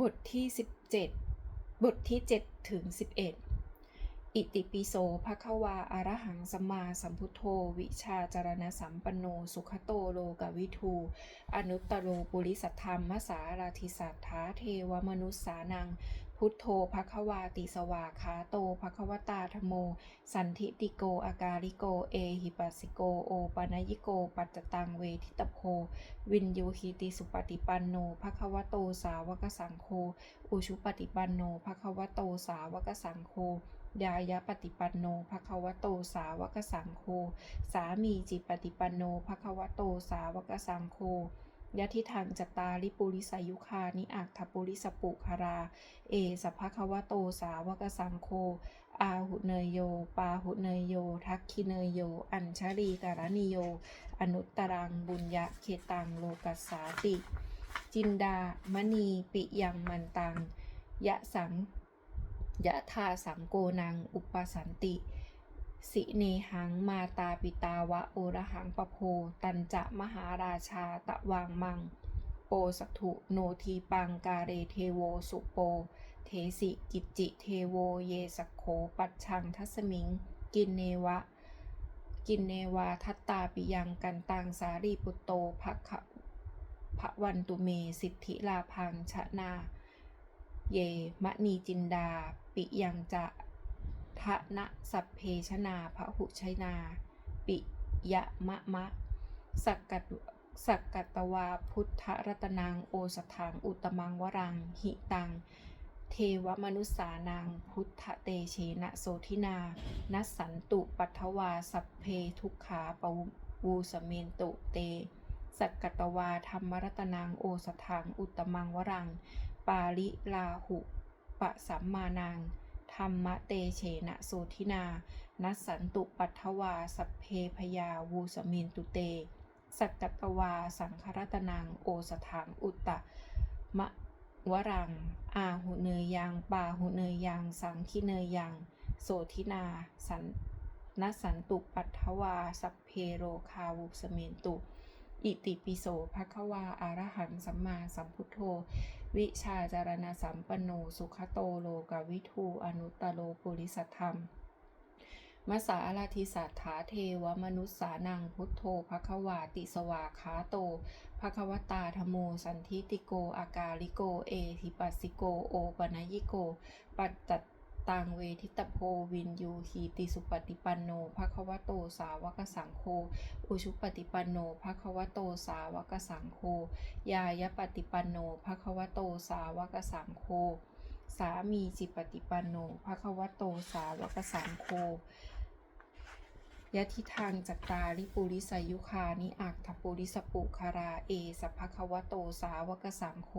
บทที่ 17 บทที่7ถึง11 อิติปิโสภะควาอะระหังสัมมาสัมพุทโธ วิชาจารณสัมปันโน สุขโตโลกวิทู อนุตตโรปุริสธรรมมสาราธิสัทธาเทวมนุษสานัง พุทโธภคะวาติสวาคาโตภคะวตาธโม สันทิติโกอาการิโก เอหิปัสสิโก โอปนยิโก ปัจจตังเวทิตโพวินยูหิติสุปฏิปันโนภคะวโตสาวกสังโฆ อุชุปฏิปันโนภคะวโตสาวกสังโฆยายะปฏิปันโนภคะวโตสาวกสังโฆ สามีจิปฏิปันโนภคะวโตสาวกสังโฆ ยะทิทางจตาริปุริสายุคานิอักทปุริสปุคารา เอสัพพะคะวะโตสาวกสังโฆอาหุเนยโย ปาหุเนยโย ทักคิเนยโย อัญชลีการณิโย อนุตตรังบุญยะเคตังโลกัสสาติ จินดามณีปิยังมันตัง ยะสังยะทาสังโกนัง อุปสันติ สิเนหังมาตาปิตาวะโอระหังปะโพ ตันจะมหาราชาตะวางมัง โปสักถุโนทีปังกาเรเทโวสุโป เทสิกิจจิเทโวเยสักโขปัจชังทัสมิง กินเนวะ กินเนวาทัตตาปิยังกันตังสารีปุตโตภะคะพระวันตุเมสิทธิลาพังชะนา เยมะนีจินดา ปิยังจะ ทะนะสัพเพชนาพระหุชนา ปิยะมะมะ สักกัตสักกัตวาพุทธรัตนังโอสถังอุตมังวรัง หิตัง เทวมนุษานังพุทธเตเชนะโสทินานัสสันตุปัทวาสัพเพทุกขาปวูสเมนตุเต สักกัตวาธรรมรัตนังโอสถังอุตมังวรัง ปาลิลาหุปะสัมมานัง ธรรมะเตเชนะโสทินา นัสสันตุปัทวา สัพเพพยาวูสเมนตุเต สักกตวา สังครัตนัง โอสถังอุตตะมะวรัง อาหุเนยยังปาหุเนยยัง สังคิเนยยัง โสทินา สันนัสันตุปัทวา สัพเพโรคาวุสเมนตุ อิติปิโสภะคะวาอารหังสัมมาสัมพุทโธ วิชาจารณสัมปันโน สุขโตโลกวิทูอนุตตโลปุริสธรรมมสาราธิสัทธาเทวมนุษสานังพุทโธภควาติสวาคาโตภควตาธโมสันทิติโก อากาลิโก เอหิปัสสิโก โอปนยิโก ปัจจ ตังเวทิตโพวินยูหีติสุปฏิปันโนภควโตสาวกสังโฆอุชุปฏิปันโนภควโตสาวกสังโฆยายปฏิปันโนภควโตสาวกสังโฆสามีจิปฏิปันโนภควโตสาวกสังโฆ ยะทิทางจัตตาริปุริสายุคานิอักทปุริสปุคาราเอสัพพคะวะโตสาวกสังโฆ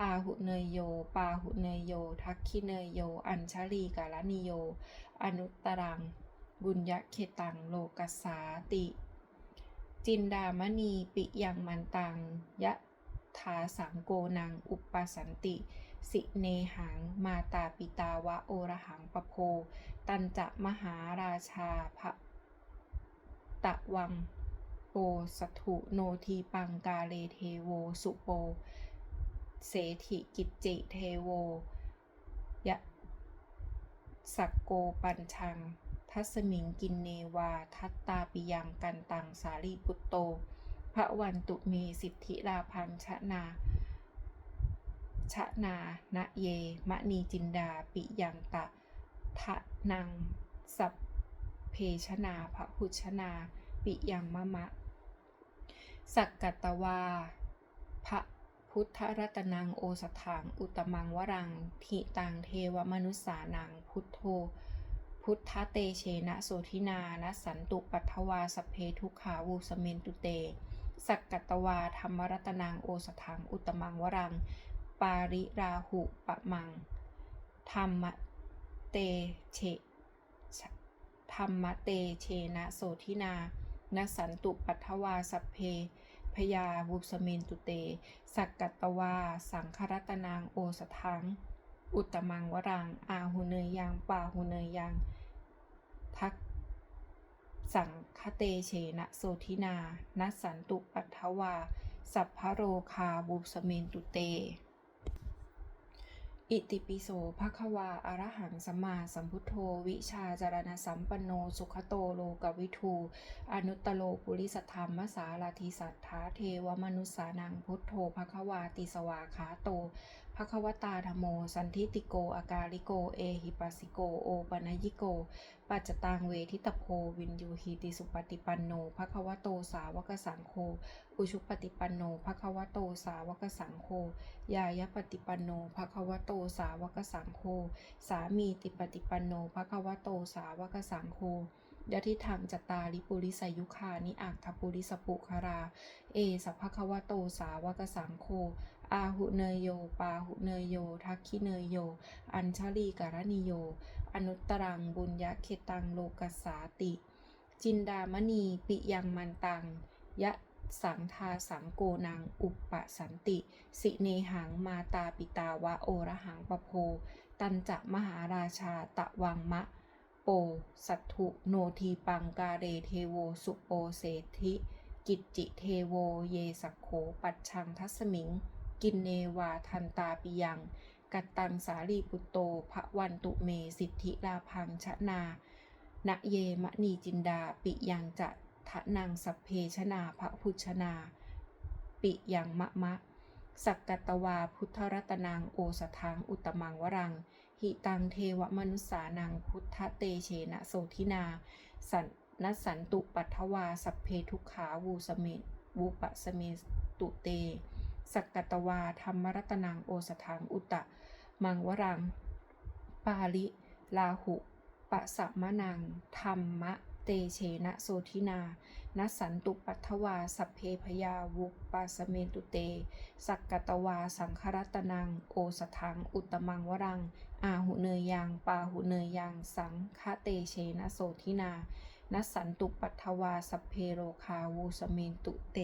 อาหุเนยโย ปาหุเนยโย ทักขิเนยโย อัญชลีกาลนิโย อนุตรัง บุญยะเคตังโลกัสสาติ จินดามณีปิยังมันตังยะทาสังโกนังอุปสันติ สิเนหัง มาตาปิตาวะโอระหังปะโพ ตันจะมหาราชาพระ ตะวังโปสัถุโนทีปังกาเลเทโว สุโป เสถิกิจจิเทโวยะสักโกปัญชัง ทัสมิงกินเนวา ทัตตาปิยังกันตังสารีปุตโต พระวันตุเมสิทธิลาพันชนะนาชะนานะเย มะนีจินดา ปิยังตะทะนัง สัพ เพชนาพระพุชนา ปิยังมะมะ สักกัตวา พระพุทธรัตนังโอสถังอุตมังวรังทิตังเทวมนุษสานังพุทโธ พุทธเตเชนะโสทินานะสันตุปัทวาสเพทุขาวูสเมนตุเต สักกัตตวาธรรมรัตนังโอสถังอุตมังวรัง ปาริราหุปะมัง ธรรมเตเช ธรรมเตเชนะโสทินา นสันตุปัทวาสัพเพ พยาวุสเมนตุเต สักกัตวา สังครัตนางโอสถัง อุตมังวรัง อาหุเนยยังป่าหุเนยยัง ทักสังคเตเชนะโสทินา นสันตุปัทวา สัพพโรคาวุสเมนตุเต อิติปิโสภะคะวาอารหังสัมมาสัมพุทโธ วิชาจารณสัมปันโน สุขโตโลกวิทูอนุตตโลปุริสธรรมสาลาธิสัทธาเทวมนุสสานังพุทโธภะคะวาติสวาขาโตภะควตาธโม สันทิติโก อากาลิโก เอหิปัสสิโก โอปนยิโก ปัจจตังเวทิตโพ วินยูหิติสุปฏิปันโนภะควโตสาวกสังโฆ อุชุปฏิปันโนภะควโตสาวกสังโฆ ยายปฏิปันโนภะควโตสาวกสังโฆ สามีติปฏิปันโนภะควโตสาวกสังโฆยะทิทางจตตาริปุริสยุคานิอักทปุริสปุคารา เอสัพพะควโตสาวกสังโฆ อาหุเนยโย ปาหุเนยโย ทักขิเนยโย อัญชลีการณิโย อนุตตรังบุญยะเคตังโลกัสสาติ จินดามณีปิยังมันตัง ยะสังทาสังโกนังอุปปสันติ สิเนหังมาตาปิตาวะโอระหังปโพ ตันจะมหาราชาตะวังมะ โป สัตถุโนทีปังกาเรเทโวสุโปเสธิ กิจจิเทโวเยสักโขปัจชังทัสมิง กินเนวาทันตาปิยัง กัตตังสาลีปุตโตภวันตุเมสิทธิลาพังชนานะเยมะนีจินดา ปิยังจะทะนังสัพเพชนาพระพุชนา ปิยังมะมะ สักกตวาพุทธรัตนังโอสถังอุตมังวรัง หิตังเทวมนุสสานังพุทธเตเชนะโสทินา สันนสันตุปัทวาสัพเพทุกขาวูสเมวูปะสเมตุเต สักกตวาธรรมรัตนังโอสถังอุตตะมังวรัง ปาลิ ลาหุ ปะสะมะนัง ธรรมะ เตเชนะโสทินา นสันตุปัทวา สัพเพพยาวุปาสเมตุเต สักกตวา สังครัตนัง โอสถัง อุตตมังวรัง อาหุเนยยัง ปาหุเนยยัง สังคเตเชนะโสทินา นสันตุปัทวา สัพเพโรคาวูสเมนตุเต